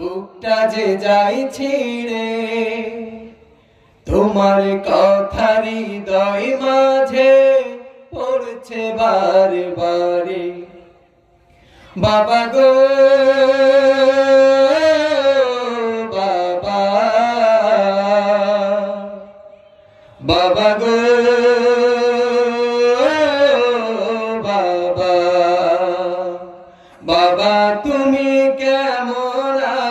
বুকটা যে যাই ছিড়ে, তোমার কথা হৃদয় মাঝে পড়ছে বারে বারে বাবা গো, বাবা বাবা গো, বাবা বাবা, তুমি কেমন